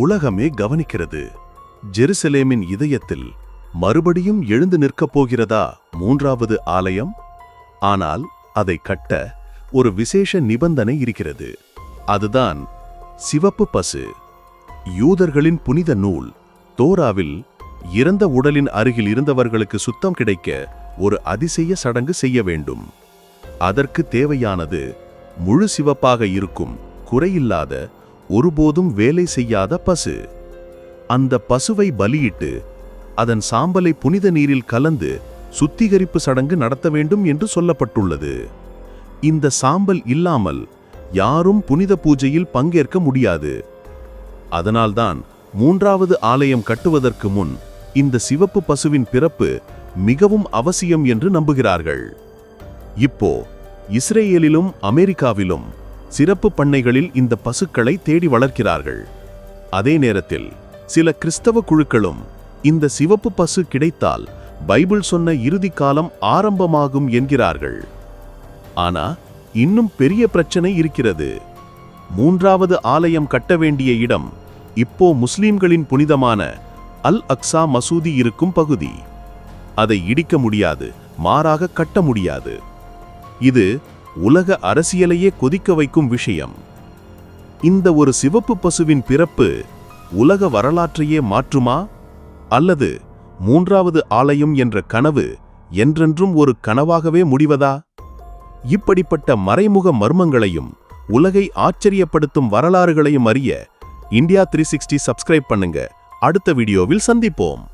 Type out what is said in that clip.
உலகமே கவனிக்கிறது. ஜெருசலேமின் இதயத்தில் மறுபடியும் எழுந்து நிற்கப் போகிறதா மூன்றாவது ஆலயம்? ஆனால் அதை கட்ட ஒரு விசேஷ நிபந்தனை இருக்கிறது. அதுதான் சிவப்பு பசு. யூதர்களின் புனித நூல் தோராவில் இறந்த உடலின் அருகில் இருந்தவர்களுக்கு சுத்தம் கிடைக்க ஒரு அதிசய சடங்கு செய்ய வேண்டும். அதற்கு தேவையானது முழு சிவப்பாக இருக்கும் குறையில்லாத ஒருபோதும் வேலை செய்யாத பசு. அந்த பசுவை பலியிட்டு அதன் சாம்பலை புனித நீரில் கலந்து சுத்திகரிப்பு சடங்கு நடத்த வேண்டும் என்று சொல்லப்பட்டுள்ளது. இந்த சாம்பல் இல்லாமல் யாரும் புனித பூஜையில் பங்கேற்க முடியாது. அதனால்தான் மூன்றாவது ஆலயம் கட்டுவதற்கு முன் இந்த சிவப்பு பசுவின் பிறப்பு மிகவும் அவசியம் என்று நம்புகிறார்கள். இப்போ இஸ்ரேலிலும் அமெரிக்காவிலும் சிறப்பு பண்ணைகளில் இந்த பசுக்களை தேடி வளர்க்கிறார்கள். அதே நேரத்தில் சில கிறிஸ்தவ குழுக்களும் இந்த சிவப்பு பசு கிடைத்தால் பைபிள் சொன்ன இறுதி காலம் ஆரம்பமாகும் என்கிறார்கள். ஆனா இன்னும் பெரிய பிரச்சனை இருக்கிறது. மூன்றாவது ஆலயம் கட்ட வேண்டிய இடம் இப்போ முஸ்லிம்களின் புனிதமான அல் அக்ஸா மசூதி இருக்கும் பகுதி. அதை இடிக்க முடியாது மாறாக கட்ட முடியாது. இது உலக அரசியலையே கொதிக்க வைக்கும் விஷயம். இந்த ஒரு சிவப்பு பசுவின் பிறப்பு உலக வரலாற்றையே மாற்றுமா? அல்லது மூன்றாவது ஆலயம் என்ற கனவு என்றென்றும் ஒரு கனவாகவே முடிவதா? இப்படிப்பட்ட மறைமுக மர்மங்களையும் உலகை ஆச்சரியப்படுத்தும் வரலாறுகளையும் அறிய இந்தியா த்ரீ சிக்ஸ்டி சப்ஸ்கிரைப் பண்ணுங்க. அடுத்த வீடியோவில் சந்திப்போம்.